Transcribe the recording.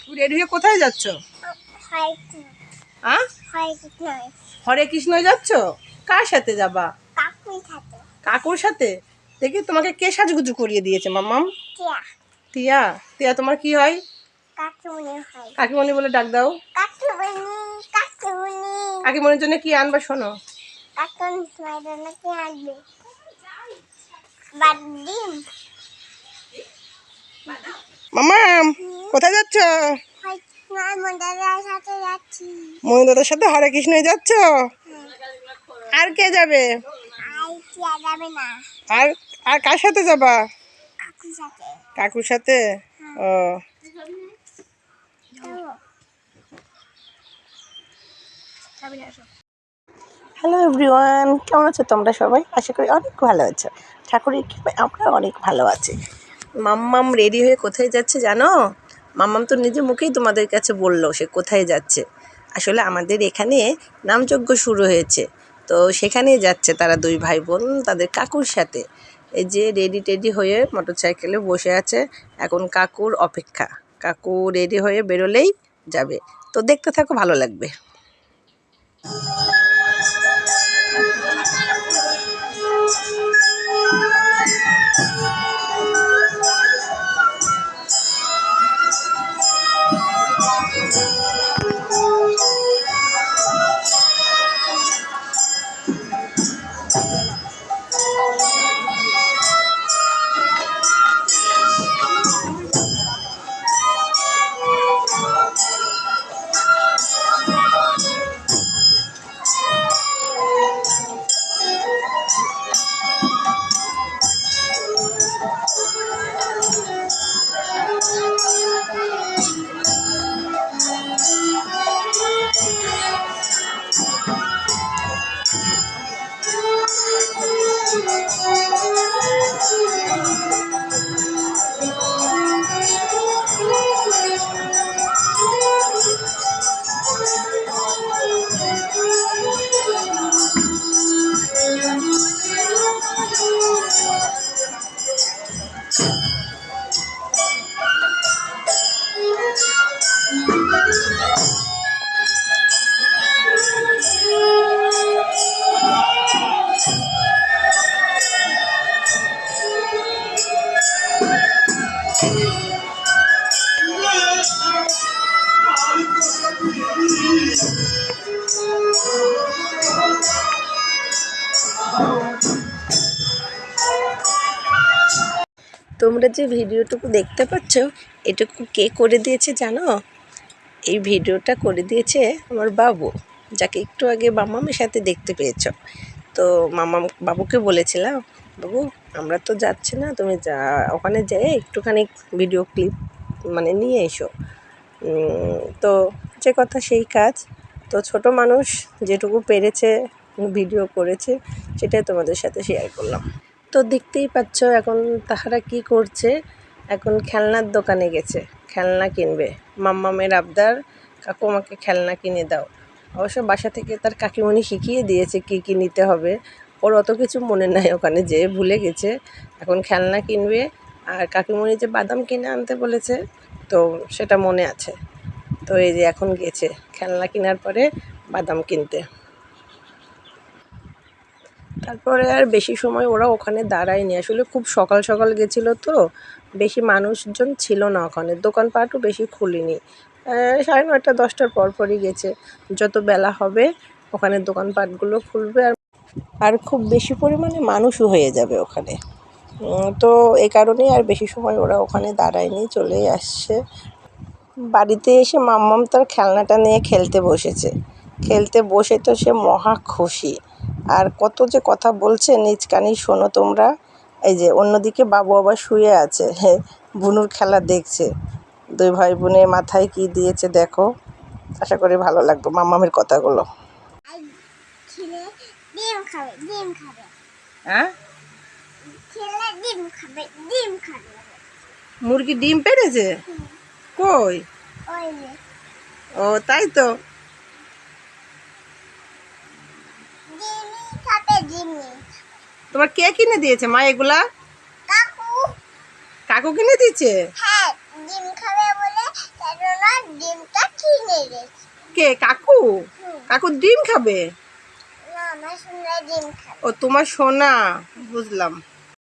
তুমি রেডি হয়ে কোথায় যাচ্ছ? হরে কৃষ্ণ যাচ্ছ? কার সাথে যাবা? কাকুর সাথে। দেখি তোমাকে কে সাজুগুজু করিয়ে দিয়েছে মাম্মাম? টিয়া। টিয়া? তোমার কি হয়? কাকিমণি বলে ডাক দাও। কাকিমণির জন্য কি আনবা শোনো। কাকুন কোথায় যাচ্ছ? নয় মন্দারের সাথে যাচ্ছি মহিন্দাদের সাথে হরে কৃষ্ণে যাচ্ছ? আর কে যাবে? আর আর কার সাথে যাবা? কাকুর সাথে? কাকুর সাথে ও। হ্যালো এভরিওয়ান কেমন আছো তোমরা সবাই? আশা করি অনেক ভালো আছো। ঠাকুরের কৃপায় আমরা অনেক ভালো আছি। মাম্মাম রেডি হয়ে কোথায় যাচ্ছে জানো? মাম্মাম তো নিজে মুখেই তোমাদের কাছে বলল সে কোথায় যাচ্ছে। আসলে আমাদের এখানে নামযজ্ঞ শুরু হয়েছে। তো সেখানে যাচ্ছে তারা দুই ভাই বোন তাদের কাকুর সাথে। এই যে রেডি টেডি হয়ে মোটর সাইকেলে বসে আছে। এখন কাকুর অপেক্ষা। কাকু রেডি হয়ে বেরোলেই যাবে। তো দেখতে থাকো, ভালো লাগবে। Thank you. তোমরা যে ভিডিওটুকু দেখতে পাচ্ছ, এটুকু কে করে দিয়েছে জানো? এই ভিডিওটা করে দিয়েছে আমার বাবু, যাকে একটু আগে মামামের সাথে দেখতে পেয়েছ। তো মামা বাবুকে বলেছিলাম, বাবু, আমরা তো যাচ্ছি না, তুমি যা, ওখানে যেয়ে একটুখানি ভিডিও ক্লিপ মানে নিয়ে এসো। তো যে কথা সেই কাজ। তো ছোট মানুষ যেটুকু পেরেছে, ভিডিও করেছে, সেটাই তোমাদের সাথে শেয়ার করলাম। তো দেখতেই পাচ্ছ এখন তাহারা কি করছে। এখন খেলনার দোকানে গেছে, খেলনা কিনবে। মাম্মামের আবদার, কাকু আমাকে খেলনা কিনে দাও। অবশ্য বাসা থেকে তার কাকিমণি শিখিয়ে দিয়েছে কি কি নিতে হবে। ওর অত কিছু মনে নাই ওখানে যেয়ে ভুলে গেছে। এখন খেলনা কিনবে আর কাকিমণি যে বাদাম কিনে আনতে বলেছে, তো সেটা মনে আছে। তো এই যে এখন গেছে, খেলনা কেনার পরে বাদাম কিনতে। তারপরে আর বেশি সময় ওরা ওখানে দাঁড়ায়নি। আসলে খুব সকাল সকাল গেছিল তো, বেশি মানুষজন ছিল না ওখানে। দোকানপাটও বেশি খুলিনি। সাড়ে নয়টা, দশটার পর পরই গেছে। যত বেলা হবে, ওখানে দোকানপাটগুলো খুলবে আর আর খুব বেশি পরিমাণে মানুষও হয়ে যাবে ওখানে। তো এই কারণেই আর বেশি সময় ওরা ওখানে দাঁড়ায়নি, চলেই আসছে। বাড়িতে এসে মাম্মাম তার খেলনাটা নিয়ে খেলতে বসেছে। খেলতে বসে তো সে মহা খুশি। আর কত যে কথা বলছে নিজ কানেই শোনো তোমরা। এই যে অন্যদিকে বাবু আবার শুয়ে আছে। হ্যাঁ বুনুর খেলা দেখছে। দুই ভাই বোনের মাথায় কি দিয়েছে দেখো। আশা করি ভালো লাগবে মামামের কথাগুলো। হ্যাঁ? মুরগি ডিম পেড়েছে? কই? ও তাই তো। তোমার কে কিনে দিয়েছে? মা এগুলা? কাকু। কাকু কিনে দিয়েছে? হ্যাঁ ডিম খাবে বলে কেননা ডিমটা কিনে দিয়েছে কে কাকু? কাকু ডিম খাবে? না আমার সোনা ডিম খাবে। ও তোমার সোনা বুঝলাম।